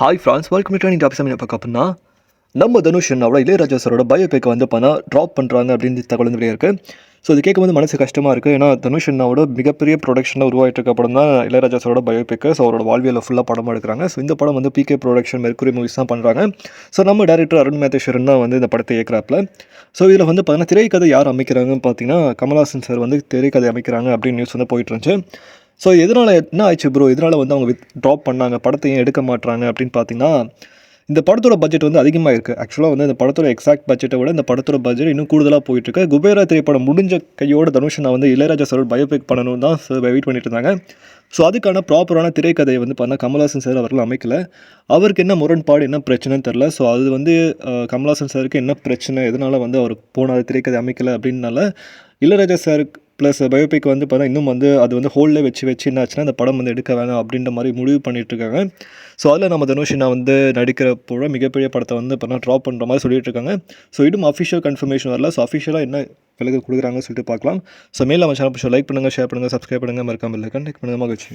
Hi friends welcome to top என்ன பார்க்க அப்படின்னா நம்ம தனுஷ் என்னோட இளையராஜா சாரோட பயோபிக்கை வந்து பண்ணால் ட்ராப் பண்ணுறாங்க அப்படின்னு தகவல் நிறைய வெளியே இருக்குது ஸோ இது கேட்கும்போது மனசு கஷ்டமாக இருக்குது ஏன்னா தனுஷ் அண்ணாவோட மிகப்பெரிய ப்ரொடக்ஷனில் உருவாகிட்டு இருக்க படம் தான் இளையராஜா சாரோட பயோபிக்கு ஸோ அவரோட வாழ்வியில் ஃபுல்லாக படமாக எடுக்கிறாங்க. ஸோ இந்த படம் வந்து பிகே ப்ரொடக்ஷன் மெர்க்குரி மூவிஸ் தான் பண்ணுறாங்க ஸோ நம்ம டேரக்டர் அருண் மேத்தேஸ்வரன் தான் வந்து இந்த படத்தை இயக்குறாப்புல. ஸோ இதில் வந்து பார்த்தீங்கன்னா திரைக்கதை யார் அமைக்கிறாங்கன்னு பார்த்தீங்கன்னா கமல்ஹாசன் சார் வந்து திரைக்கதை அமைக்கிறாங்க அப்படின்னு நியூஸ் வந்து போயிட்டு இருந்துச்சு. ஸோ எதனால் என்ன ஆயிடுச்சு ப்ரோ இதனால் வந்து அவங்க வித் ட்ராப் பண்ணாங்க படத்தை ஏன் எடுக்க மாட்றாங்க அப்படின்னு பார்த்தீங்கன்னா இந்த படத்தோட பட்ஜெட் வந்து அதிகமாக இருக்குது ஆக்சுவலாக வந்து இந்த படத்தோட எக்ஸாக்ட் பட்ஜெட்டை விட இந்த படத்தோட பட்ஜெட் இன்னும் கூடுதலாக போயிட்டுருக்கு. குபேரா திரைப்படம் முடிஞ்ச கையோட தனுஷ் நான் வந்து இளையராஜா சார் பயோபிக் பண்ணணும் தான் வெயிட் பண்ணிட்டு இருந்தாங்க. ஸோ அதுக்கான ப்ராப்பரான திரைக்கதையை வந்து பார்த்தா கமல்ஹாசன் சார் அவர்கள் அமைக்கல. அவருக்கு என்ன முரண்பாடு என்ன பிரச்சனைன்னு தெரில ஸோ அது வந்து கமல்ஹாசன் சாருக்கு என்ன பிரச்சனை எதனால் வந்து அவர் போன திரைக்கதை அமைக்கலை அப்படின்னால இளையராஜா சாருக்கு ப்ளஸ் பயோபிக் வந்து பார்த்தா இன்னும் வந்து அது வந்து ஹோல்டில் வச்சு வச்சு என்னாச்சுன்னா அந்த படம் வந்து எடுக்க வேணாம் அப்படின்ற மாதிரி முடிவு பண்ணிகிட்ருக்காங்க இருக்காங்க. ஸோ அதில் நம்ம தனுஷ் நான் வந்து நடிக்கிறப்போ மிகப்பெரிய படத்தை வந்து இப்போ ட்ராப் பண்ணுற மாதிரி சொல்லிட்டு இருக்காங்க. ஸோ இதுவும் அஃபிஷியல் கன்ஃபர்மேஷன் வரல. ஸோ அஃபிஷியலாக என்ன விலகு கொடுக்குறாங்கன்னு சொல்லிட்டு பார்க்கலாம். ஸோ மேலே நம்ம சேனல் லைக் பண்ணுங்கள் ஷேர் பண்ணுங்கள் சப்ஸ்கிரைப் பண்ணுங்கள் மறக்காமல் இல்லை கண்டெக்ட் பண்ணுங்கள் மகிழ்ச்சி.